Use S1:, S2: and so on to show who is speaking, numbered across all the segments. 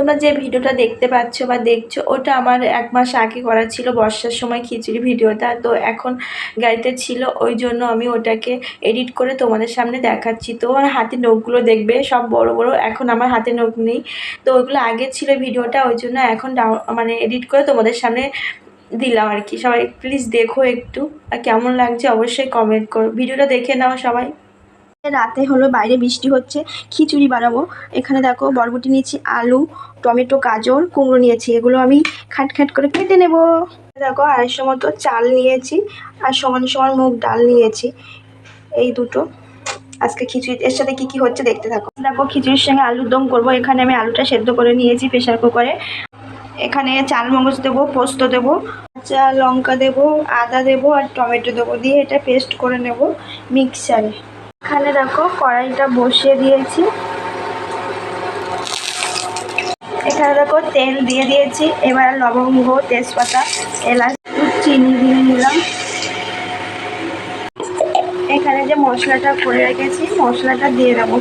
S1: তোমরা যে ভিডিওটা দেখতে পাচ্ছ বা দেখছ, ওটা আমার এক মাস আগে করা ছিল বর্ষার সময় খিচুড়ি ভিডিওটা। তো এখন গাড়িতে ছিল, ওই জন্য আমি ওটাকে এডিট করে তোমাদের সামনে দেখাচ্ছি। তো আমার হাতে নখগুলো দেখবে, সব বড় বড়, এখন আমার হাতে নখ নেই। তো ওইগুলো আগে ছিল ভিডিওটা, ওই জন্য এখন ডাউ মানে এডিট করে তোমাদের সামনে দিলাম আর কি। সবাই প্লিজ দেখো একটু, আর কেমন লাগছে অবশ্যই কমেন্ট করো। ভিডিওটা দেখে নাও সবাই। রাতে হলো বাইরে বৃষ্টি হচ্ছে, খিচুড়ি বানাবো। এখানে দেখো বরবটি নিয়েছি, আলু, টমেটো, গাজর, কুমড়ো নিয়েছি। এগুলো আমি খাট খাট করে কেটে নেব। দেখো আড়াইশো মতো চাল নিয়েছি আর সমান সমান মুগ ডাল নিয়েছি। এই দুটো। আজকে খিচুড়ি, এর সাথে কি কি হচ্ছে দেখতে থাকো। দেখো খিচুড়ির সঙ্গে আলুর দম করব। এখানে আমি আলুটা সেদ্ধ করে নিয়েছি প্রেশার কুকারে। এখানে চাল মগজ দেবো, পোস্ত দেবো, কাঁচা লঙ্কা দেবো, আদা দেবো আর টমেটো দেবো। দিয়ে এটা পেস্ট করে নেব মিক্সারে। এখানে দেখো কড়াইটা বসিয়ে দিয়েছি। এখানে দেখো তেল দিয়ে দিয়েছি, এবার লবঙ্গ, তেজপাতা, এলাচ, চিনি দিয়ে নিলাম এখানে যে মশলাটা করে রেখেছি, মশলাটা দিয়ে দেবো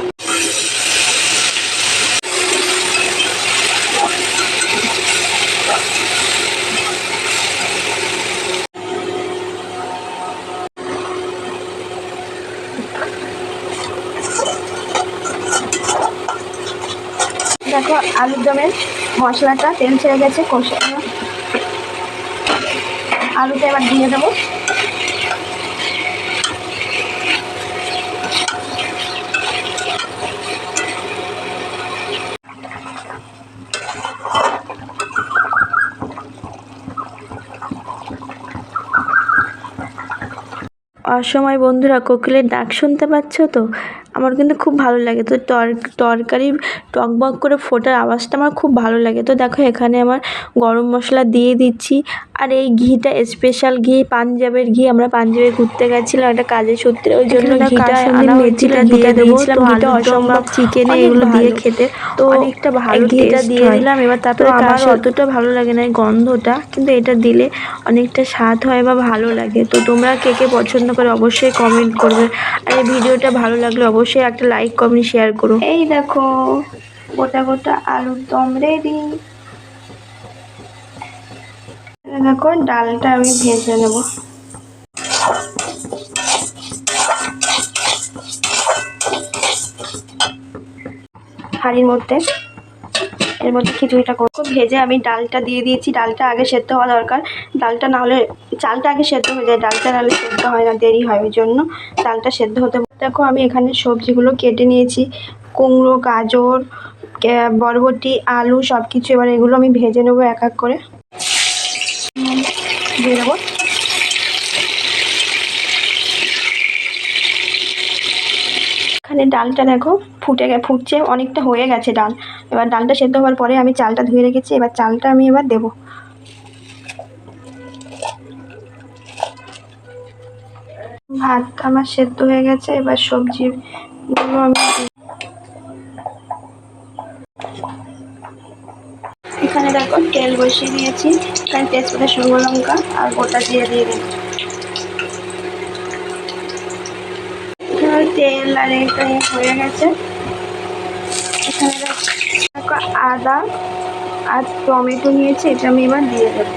S1: দেখো আলুর দমের মশলাটা তেল ছেড়ে গেছে, কষে আলুটা এবার দিয়ে দেবো। অসময় বন্ধুরা কোকিলের ডাক শুনতে পাচ্ছ তো? আমার কিন্তু খুব ভালো লাগে। তো তর, তরকারি টকবক করে ফোটার আওয়াজটা আমার খুব ভালো লাগে। তো দেখো এখানে আমার গরম মশলা দিয়ে দিচ্ছি। আর এই ঘিটা স্পেশাল ঘি পাঞ্জাবের ঘি আমরা পাঞ্জাবে ঘুরতে গেছিলাম একটা কাজের সূত্রে। ওই জন্য ঘিটা আনা হয়েছিল দিয়ে দিয়েছিলাম। ঘিটা অসম্ভব চিকেনে এগুলো দিয়ে খেতে। তো অনেকটা ভালো ঘিটা দিয়ে দিলাম এবার তারপরে আমার অতটা ভালো লাগে না গন্ধটা কিন্তু এটা দিলে অনেকটা স্বাদ হয় বা ভালো লাগে। তো তোমরা কে কে পছন্দ করে অবশ্যই কমেন্ট করবে। আর এই ভিডিওটা ভালো লাগলে অবশ্যই একটা লাইক কমেন্ট শেয়ার করো। এই দেখো গোটা গোটা আলুর দম রেডি দেখো ডালটা আমি ভেজে নেব। হাঁড়ির মধ্যে। এর মধ্যে খিচুড়িটা করব। ভেজে আমি ডালটা দিয়ে দিয়েছি। ডালটা আগে সেদ্ধ হওয়া দরকার। ডালটা না হলে চালটা আগে সেদ্ধ হয়ে যায়। ডালটা নাহলে সেদ্ধ হয় না, দেরি হয় ওই জন্য। ডালটা সেদ্ধ হতে দেখো, আমি এখানে সবজিগুলো কেটে নিয়েছি। কুমড়ো, গাজর বরবটি, আলু সব কিছু এবার এগুলো আমি ভেজে নেব এক এক করে। দিয়ে দেবো এখানে ডালটা দেখো ফুটে গে, ফুটছে, অনেকটা হয়ে গেছে ডাল এবার ডালটা সেদ্ধ হওয়ার পরে আমি চালটা ধুয়ে রেখেছি, এবার চালটা আমি এবার দেবো ভাত আমার সেদ্ধ হয়ে গেছে, এবার সবজিগুলো আমি। এখানে দেখো, তেল বসিয়ে দিয়েছি এখানে তেজপাতা, শুকনো লঙ্কা আর গোটা দিয়ে দিয়ে দিন এখানে তেল আর এটা হয়ে গেছে। এখানে দেখো, আদা আর টমেটো নিয়েছি, এটা আমি এবার দিয়ে দেবো।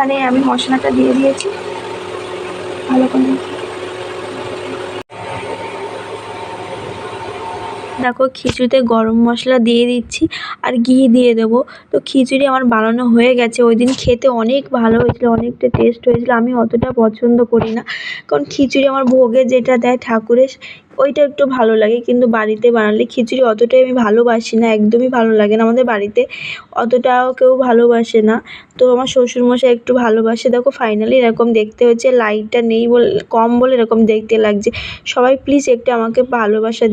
S1: এখানে আমি মশলাটা দিয়ে দিয়েছি। ভালো করে দেখো। খিচুড়িতে গরম মশলা দিয়ে দিচ্ছি আর ঘি দিয়ে দেবো। তো খিচুড়ি আমার বানানো হয়ে গেছে। ওই দিন খেতে অনেক ভালো হয়েছিল, অনেকটা টেস্ট হয়েছিল। আমি অতটা পছন্দ করি না। কারণ খিচুড়ি আমার ভোগে যেটা দেয় ঠাকুরের ওইটা একটু ভালো লাগে, কিন্তু বাড়িতে বানালে খিচুড়ি অতটাই আমি ভালোবাসি না, একদমই ভালো লাগে না। আমাদের বাড়িতে অতটাও কেউ ভালোবাসে না। তো আমার শ্বশুরমশাই একটু ভালোবাসে। দেখো ফাইনালি এরকম দেখতে হচ্ছে লাইটটা নেই বলে, কম বলে এরকম দেখতে লাগছে। সবাই প্লিজ একটু আমাকে ভালোবাসা